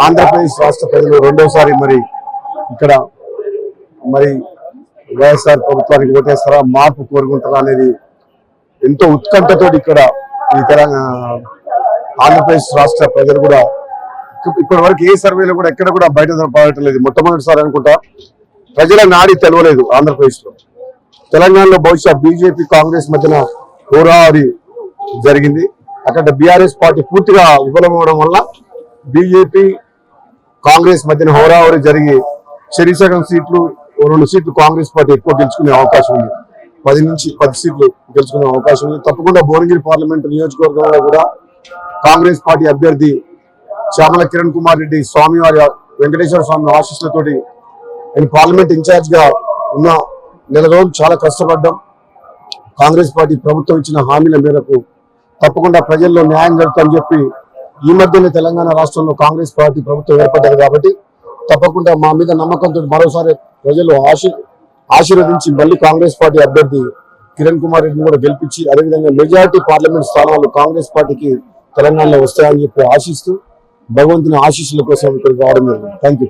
ఆంధ్రప్రదేశ్ రాష్ట్ర ప్రజలు రెండోసారి మరి ఇక్కడ మరి వైఎస్ఆర్ ప్రభుత్వానికి ఓటేస్తారా మార్పు కోరుకుంటారా అనేది ఎంతో ఉత్కంఠతో ఇక్కడ ఈ తెలంగాణ ఆంధ్రప్రదేశ్ రాష్ట్ర ప్రజలు కూడా ఇప్పటి వరకు ఏ సర్వేలో కూడా ఎక్కడ కూడా బయట పడటం లేదు. మొట్టమొదటిసారి అనుకుంటా ప్రజల నాడి తెలవలేదు ఆంధ్రప్రదేశ్లో తెలంగాణలో బహుశా బీజేపీ కాంగ్రెస్ మధ్యన హోరాహోరీ జరిగింది. అక్కడ బీఆర్ఎస్ పార్టీ పూర్తిగా విఫలమవడం వల్ల బీజేపీ కాంగ్రెస్ మధ్యన హోరావరి జరిగి చెరిసగం సీట్లు రెండు సీట్లు కాంగ్రెస్ పార్టీ ఎక్కువ గెలుచుకునే అవకాశం ఉంది. పది నుంచి పది సీట్లు గెలుచుకునే అవకాశం ఉంది. తప్పకుండా భువనగిరి పార్లమెంట్ నియోజకవర్గంలో కూడా కాంగ్రెస్ పార్టీ అభ్యర్థి శ్యామల కిరణ్ కుమార్ రెడ్డి స్వామివారి వెంకటేశ్వర స్వామి ఆశీస్సులతోటి నేను పార్లమెంట్ ఇన్ఛార్జ్గా ఉన్న నెల రోజులు చాలా కష్టపడ్డాం. కాంగ్రెస్ పార్టీ ప్రభుత్వం ఇచ్చిన హామీల మేరకు తప్పకుండా ప్రజల్లో న్యాయం జరుగుతుందని చెప్పి ఈ మధ్యనే తెలంగాణ రాష్ట్రంలో కాంగ్రెస్ పార్టీ ప్రభుత్వం ఏర్పడ్డది కాబట్టి తప్పకుండా మా మీద నమ్మకంతో మరోసారి ప్రజలు ఆశీ ఆశీర్వదించి మళ్ళీ కాంగ్రెస్ పార్టీ అభ్యర్థి కిరణ్ కుమార్ రెడ్డిని కూడా గెలిపించి అదేవిధంగా మెజారిటీ పార్లమెంట్ స్థానాలు కాంగ్రెస్ పార్టీకి తెలంగాణలో వస్తాయని చెప్పి ఆశిస్తూ భగవంతుని ఆశీస్సుల కోసం ఇక్కడికి రావడం జరిగింది. Thank you